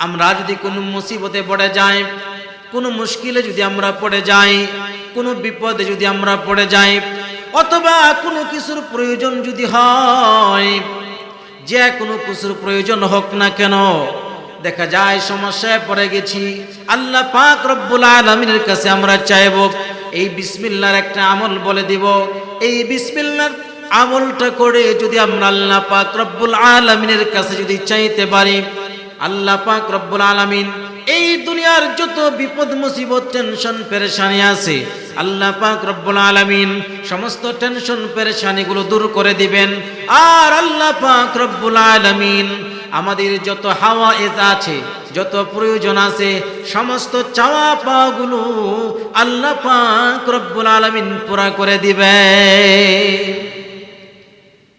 আমরা যদি কোনো মুসিবতে পড়ে যাই, কোনো মুশকিলে যদি আমরা পড়ে যাই, কোনো বিপদে যদি আমরা পড়ে যাই, অথবা কোনো কিছুর প্রয়োজন যদি হয়, যে কোনো কিছুর প্রয়োজন হোক না কেন, দেখা যায় সমস্যায় পড়ে গেছি। আল্লাহ পাক রব্বুল আলমিনের কাছে আমরা চাইব, এই বিসমিল্লার একটা আমল বলে দিব। এই বিসমিল্লার আমলটা করে যদি আমরা আল্লাহ পাক রব্বুল আলমিনের কাছে যদি চাইতে পারি আল্লাহ পাক রব্বুল আলমিন এই দুনিয়ার যত বিপদ, মুসিবত টেনশন পেরেশানি আছে, আল্লাহ পাক রব্বুল আলামিন সমস্ত টেনশন পেরেশানিগুলো দূর করে দিবেন। আর আল্লাহ পাক রব্বুল আলামিন আমাদের যত হাওয়া এজ আছে, যত প্রয়োজন আছে, সমস্ত চাওয়া পাওয়াগুলো আল্লাহ পাক রব্বুল আলামিন পুরা করে দিবে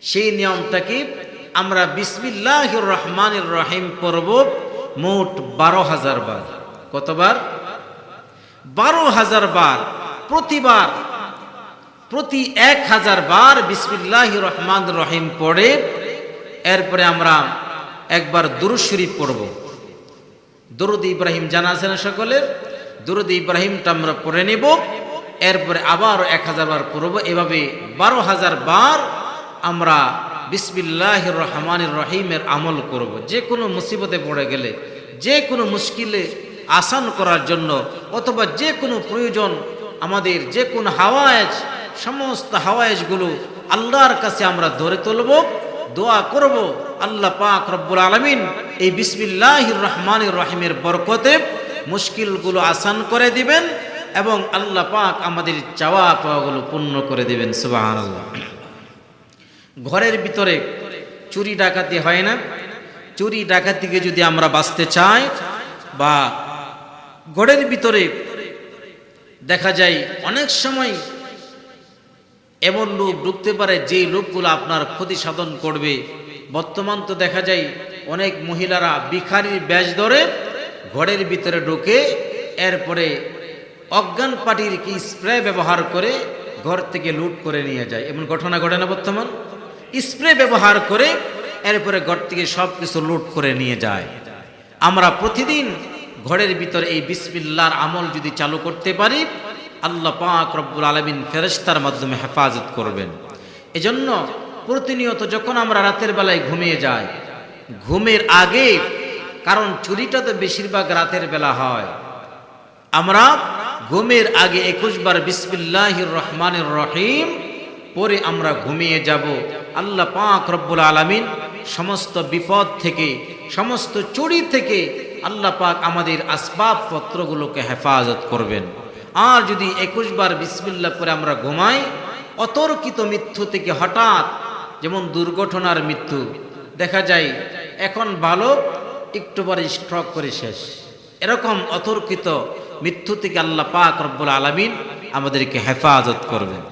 সেই নিয়মটা কি? আমরা বিসমিল্লাহির রহমানির রহিম পড়ব মোট বারো হাজার বার। কতবার? বারো হাজার বার। প্রতিবার। প্রতি এক হাজার বার বিসমিল্লাহ রহমান রহিম পড়ে, এরপরে আমরা একবার দুরুদ শরীফ পড়ব। দরুদ ইব্রাহিম জানা আছে না সকলের দরুদ ইব্রাহিমটা আমরা পড়ে নেব, এরপরে আবার এক হাজার বার পড়ব। এভাবে বারো হাজার বার আমরা বিসমিল্লাহ রহমানির রহিমের আমল করব। যে কোনো মুসিবতে পড়ে গেলে, যে কোনো মুশকিলে আসান করার জন্য, অথবা যে কোনো প্রয়োজন, আমাদের যে কোনো হাওয়াজ সমস্ত হাওয়াজগুলো আল্লাহর কাছে আমরা ধরে তুলব, দোয়া করব, আল্লাহ পাক রব্বুল আলমিন এই বিসমিল্লাহ রহমানির রহিমের বরকতে মুশকিলগুলো আসান করে দিবেন এবং আল্লাহ পাক আমাদের চাওয়া পাওয়াগুলো পূর্ণ করে দিবেন সুবাহ আল্লাহ ঘরের ভিতরে চুরি ডাকাতি হয় না। চুরি ডাকাতিকে যদি আমরা বাঁচতে চাই বা ঘরের ভিতরে দেখা যায় অনেক সময় এমন লোক ঢুকতে পারে যে লোকগুলো আপনার ক্ষতি সাধন করবে। বর্তমান তো দেখা যায় অনেক মহিলারা ভিখারির ব্যাজ ধরে ঘরের ভিতরে ঢুকে এরপরে অজ্ঞান পাটির কি স্প্রে ব্যবহার করে ঘর থেকে লুট করে নিয়ে যায়। এমন ঘটনা ঘটে না বর্তমান? স্প্রে ব্যবহার করে এরপরে ঘর থেকে সব কিছু লুট করে নিয়ে যায়। আমরা প্রতিদিন ঘরের ভিতর এই বিসমিল্লার আমল যদি চালু করতে পারি, আল্লাহ পাক রব্বুল আলমিন ফেরেস্তার মাধ্যমে হেফাজত করবেন। এজন্য প্রতিনিয়ত যখন আমরা রাতের বেলায় ঘুমিয়ে যাই, ঘুমের আগে, কারণ চুরিটা তো বেশিরভাগ রাতের বেলা হয়, আমরা ঘুমের আগে একুশ বার বিসমিল্লাহ রহমানের রহিম পরে আমরা ঘুমিয়ে যাব। আল্লাহ পাক রব্বুল আলমিন সমস্ত বিপদ থেকে, সমস্ত চুরি থেকে আল্লাহ পাক আমাদের আসবাবপত্রগুলোকে হেফাজত করবেন। আর যদি একুশ বার বিসমিল্লা করে আমরা ঘুমাই, অতর্কিত মৃত্যু থেকে হঠাৎ যেমন দুর্ঘটনার মৃত্যু, দেখা যায় এখন ভালো, একটু পরে স্ট্রক করে শেষ। এরকম অতর্কিত মৃত্যু থেকে আল্লাহ পাক রব্বুল আলমিন আমাদেরকে হেফাজত করবেন।